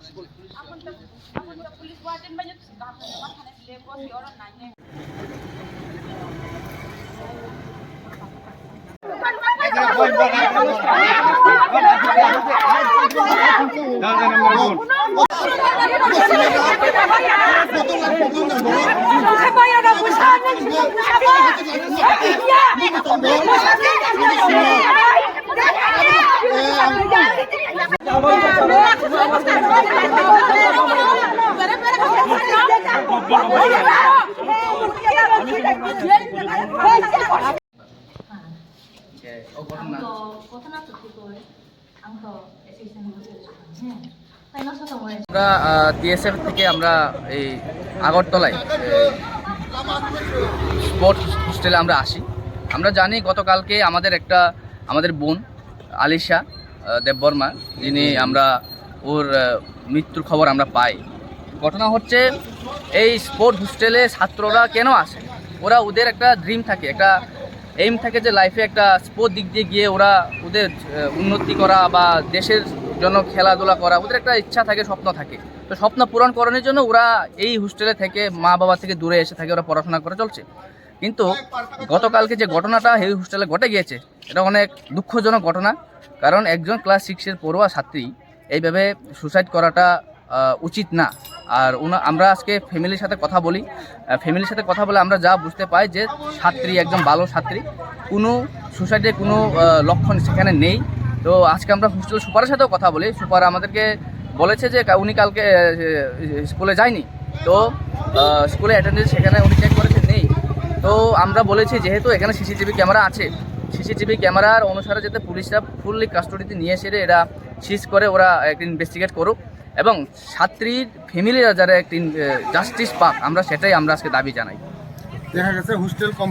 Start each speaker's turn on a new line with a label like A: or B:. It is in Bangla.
A: পুলিশ
B: আমরা বিএসএফ থেকে আমরা এই আগরতলায় স্পোর্টস হোস্টেলে আমরা আসি। আমরা জানি গতকালকে আমাদের একটা, আমাদের বোন, আলিশা দেববর্মা, যিনি আমরা ওর মৃত্যুর খবর আমরা পাই। ঘটনা হচ্ছে এই স্পোর্ট হোস্টেলে ছাত্ররা কেন আসে? ওরা ওদের একটা ড্রিম থাকে, একটা এইম থাকে যে লাইফে একটা স্পোর্ট দিক দিয়ে গিয়ে ওরা ওদের উন্নতি করা বা দেশের জন্য খেলাধুলা করা, ওদের একটা ইচ্ছা থাকে, স্বপ্ন থাকে। তো স্বপ্ন পূরণ করানোর জন্য ওরা এই হোস্টেলে থেকে মা বাবা থেকে দূরে এসে থাকে, ওরা পড়াশোনা করে চলছে। কিন্তু গতকালকে যে ঘটনাটা এই হোস্টেলে ঘটে গিয়েছে, এটা অনেক দুঃখজনক ঘটনা। কারণ একজন ক্লাস সিক্সের পড়ুয়া ছাত্রী এইভাবে সুসাইড করাটা উচিত না। আর উনা, আমরা আজকে ফ্যামিলির সাথে কথা বলি। ফ্যামিলির সাথে কথা বলে আমরা যা বুঝতে পাই যে ছাত্রী, একজন ভালো ছাত্রী। কোনো সুসাইডের কোনো লক্ষণ সেখানে নেই। তো আজকে আমরা হোস্টেল সুপারের সাথেও কথা বলি। সুপার আমাদেরকে বলেছে যে উনি কালকে স্কুলে যায়নি। তো স্কুলে অ্যাটেন্ডেন্স সেখানে উনি চেক করেছে, নেই। তো আমরা বলেছি যেহেতু এখানে সিসিটিভি ক্যামেরা আছে সিসিটিভি ক্যামেরার অনুসারে যাতে পুলিশরা ফুললি কাস্টডিতে নিয়ে এসে এরা সিজ করে, ওরা একটা ইনভেস্টিগেট করুক। এবং ছাত্রীর ফ্যামিলিরা যারা একটি জাস্টিস পাক, আমরা সেটাই আমরা আজকে দাবি জানাই।
C: দেখা গেছে হোস্টেল কম